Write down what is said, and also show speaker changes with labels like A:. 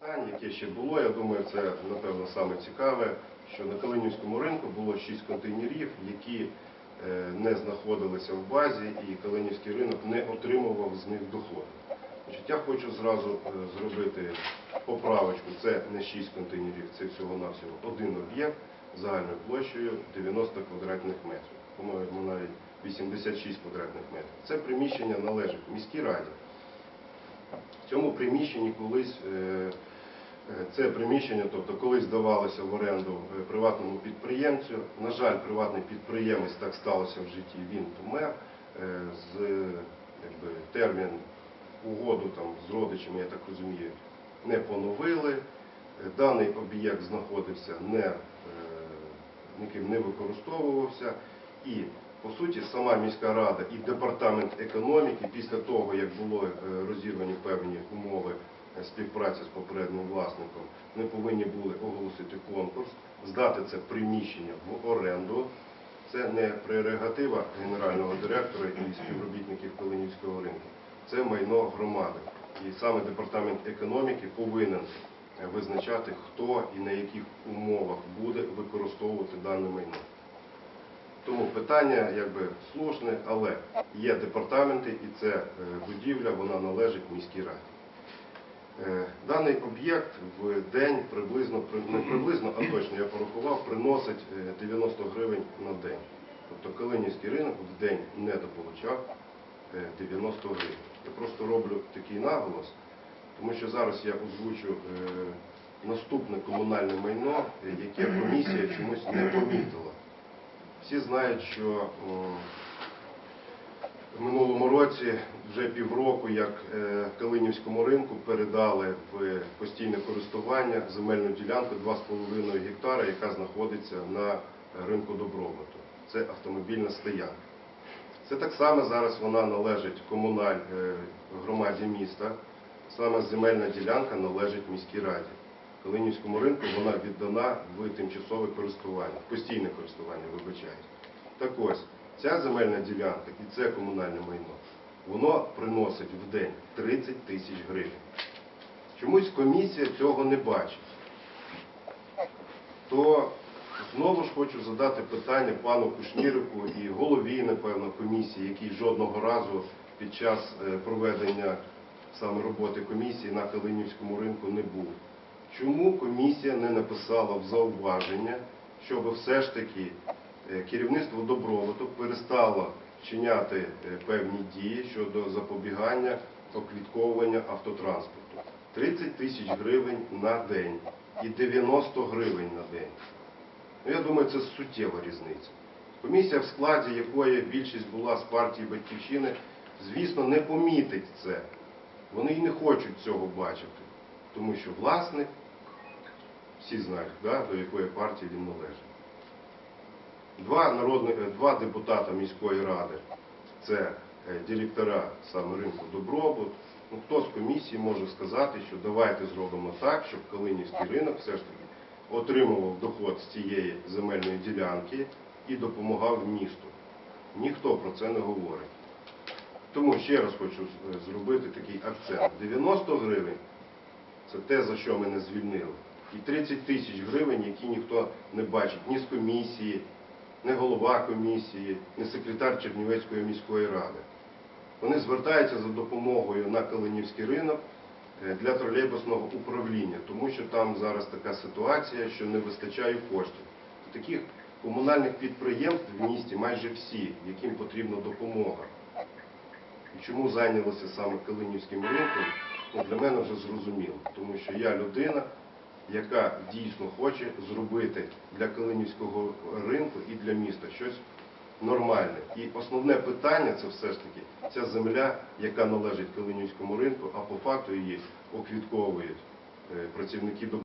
A: Питання, яке ще було, я думаю, це напевно саме цікаве, що на Калинівському ринку було шість контейнерів, які е, не знаходилися в базі, і Калинівський ринок не отримував з них доходу. Я хочу зразу е, зробити поправочку. Це не шість контейнерів, це всього-навсього один об'єкт загальною площею 90 квадратних метрів. По-моєму, навіть 86 квадратних метрів. Це приміщення належить міській раді. В цьому приміщенні колись е, це приміщення, тобто колись здавалося в оренду е, приватному підприємцю. На жаль, приватний підприємець так сталося в житті, він помер. Е, З якби, термін угоду там, з родичами, я так розумію, не поновили. Е, Даний об'єкт знаходився не, е, ніким не використовувався. І по суті, сама міська рада і департамент економіки після того, як були е, розірвані певні умови е, співпраці з попереднім власником, ми повинні були оголосити конкурс, здати це приміщення в оренду. Це не прерогатива генерального директора і співробітників Калинівського ринку. Це майно громади. І саме департамент економіки повинен е, визначати, хто і на яких умовах буде використовувати дане майно. Тому питання якби слушне, але є департаменти і це е, будівля, вона належить міській раді. Е, Даний об'єкт в день приблизно, при- не приблизно, а точно я порахував, приносить е, 90 гривень на день. Тобто Калинівський ринок в день не дополучав е, 90 гривень. Я просто роблю такий наголос, тому що зараз я озвучу е, наступне комунальне майно, е, яке комісія чомусь не помітила. Всі знають, що минулому році вже півроку, як е, Калинівському ринку передали в постійне користування земельну ділянку 2,5 гектара, яка знаходиться на ринку добробуту. Це автомобільна стоянка. Це так само зараз вона належить комуналь е, громаді міста. Саме земельна ділянка належить міській раді. Калинівському ринку вона віддана в тимчасове користування, постійне користування, вибачаюсь. Так ось, ця земельна ділянка і це комунальне майно, воно приносить в день 30 тисяч гривень. Чомусь комісія цього не бачить. То знову ж хочу задати питання пану Кушнірику і голові, напевно, комісії, який жодного разу під час е, проведення саме роботи комісії на Калинівському ринку не був. Чому комісія не написала в зауваження, щоб все ж таки керівництво добробуту перестало вчиняти е, певні дії щодо запобігання оквітковування автотранспорту? 30 тисяч гривень на день і 90 гривень на день. Ну, я думаю, це суттєва різниця. Комісія, в складі якої більшість була з партії Батьківщини, звісно, не помітить це. Вони і не хочуть цього бачити. Тому що власник, всі знають, до якої партії він належить. Два, народних, два депутата міської ради це е, директора саме ринку Добробут. Ну, хто з комісії може сказати, що давайте зробимо так, щоб Калинівський ринок все ж таки отримував доход з цієї земельної ділянки і допомагав місту. Ніхто про це не говорить. Тому ще раз хочу е, зробити такий акцент. 90 гривень це те, за що мене звільнили. І 30 тисяч гривень, які ніхто не бачить ні з комісії, ні голова комісії, ні секретар Чернівецької міської ради. Вони звертаються за допомогою на Калинівський ринок е, для тролейбусного управління, тому що там зараз така ситуація, що не вистачає коштів. Таких комунальних підприємств в місті майже всі, яким потрібна допомога. І чому зайнялося саме Калинівським ринком, ну, для мене вже зрозуміло. Тому що я людина, яка дійсно хоче зробити для Калинівського ринку і для міста щось нормальне. І основне питання це все ж таки ця земля, яка належить Калинівському ринку, а по факту її оквітковують е, працівники